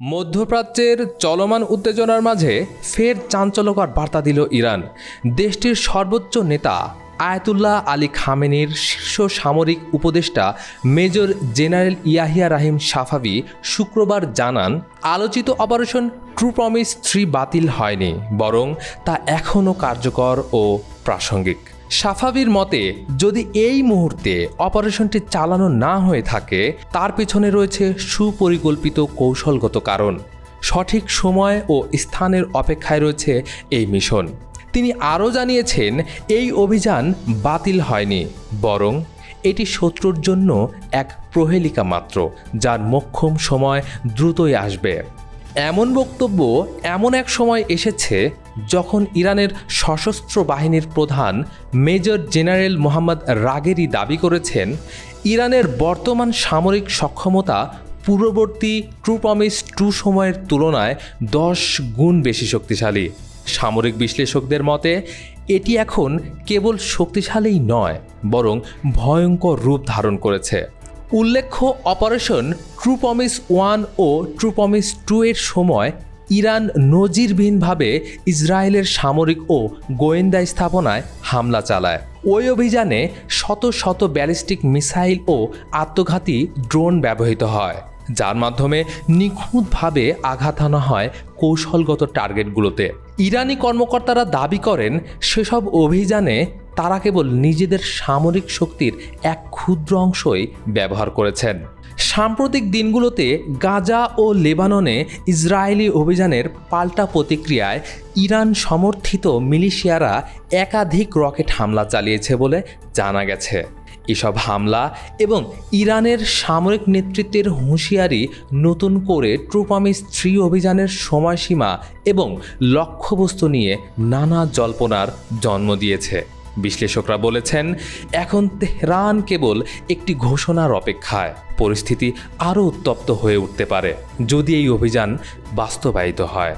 মধ্যপ্রাচ্যের চলমান উত্তেজনার মাঝে ফের চাঞ্চল্যকর বার্তা দিল ইরান। দেশটির সর্বোচ্চ নেতা আয়াতুল্লাহ আলী খামেনির শীর্ষ সামরিক উপদেষ্টা major general Yahya Rahim Safavi শুক্রবার জানান, আলোচিত অপারেশন ট্রু প্রমিস থ্রি বাতিল হয়নি, বরং তা এখনও কার্যকর ও প্রাসঙ্গিক। সাফাবির মতে, যদি এই মুহূর্তে অপারেশনটি চালানো না হয়ে থাকে, তার পেছনে রয়েছে সুপরিকল্পিত কৌশলগত কারণ। সঠিক সময় ও স্থানের অপেক্ষায় রয়েছে এই মিশন। তিনি আরও জানিয়েছেন, এই অভিযান বাতিল হয়নি, বরং এটি শত্রুর জন্য এক প্রহেলিকা মাত্র, যার মক্ষম সময় দ্রুতই আসবে। এমন বক্তব্য এমন এক সময় এসেছে যখন ইরানের সশস্ত্র বাহিনীর প্রধান মেজর জেনারেল মোহাম্মদ রাগেরি দাবি করেছেন, ইরানের বর্তমান সামরিক সক্ষমতা পূর্ববর্তী ট্রু প্রমিস টু সময়ের তুলনায় দশ গুণ বেশি শক্তিশালী। সামরিক বিশ্লেষকদের মতে, এটি এখন কেবল শক্তিশালীই নয়, বরং ভয়ঙ্কর রূপ ধারণ করেছে। উল্লেখ্য অপারেশন ট্রুপমিস ওয়ান ও ট্রুপমিস টু এর সময় ইরান নজিরবিহীনভাবে ইসরায়েলের সামরিক ও গোয়েন্দা স্থাপনায় হামলা চালায়। ওই অভিযানে শত শত ব্যালিস্টিক মিসাইল ও আত্মঘাতী ড্রোন ব্যবহৃত হয়। যার মাধ্যমে নিখুঁতভাবে আঘাত আনা হয় কৌশলগত টার্গেটগুলোতে। ইরানি কর্মকর্তারা দাবি করেন, সেসব অভিযানে তারা কেবল নিজেদের সামরিক শক্তির এক ক্ষুদ্র অংশই ব্যবহার করেছেন। সাম্প্রতিক দিনগুলোতে গাজা ও লেবাননে ইসরায়েলি অভিযানের পাল্টা প্রতিক্রিয়ায় ইরান সমর্থিত মিলিশিয়ারা একাধিক রকেট হামলা চালিয়েছে বলে জানা গেছে। এসব হামলা এবং ইরানের সামরিক নেতৃত্বের হুঁশিয়ারি নতুন করে ট্রুপামিস থ্রি অভিযানের সময়সীমা এবং লক্ষ্যবস্তু নিয়ে নানা জল্পনার জন্ম দিয়েছে। বিশ্লেষকরা বলেছেন, এখন তেহরান কেবল একটি ঘোষণার অপেক্ষায়। পরিস্থিতি আরও উত্তপ্ত হয়ে উঠতে পারে, যদি এই অভিযান বাস্তবায়িত হয়।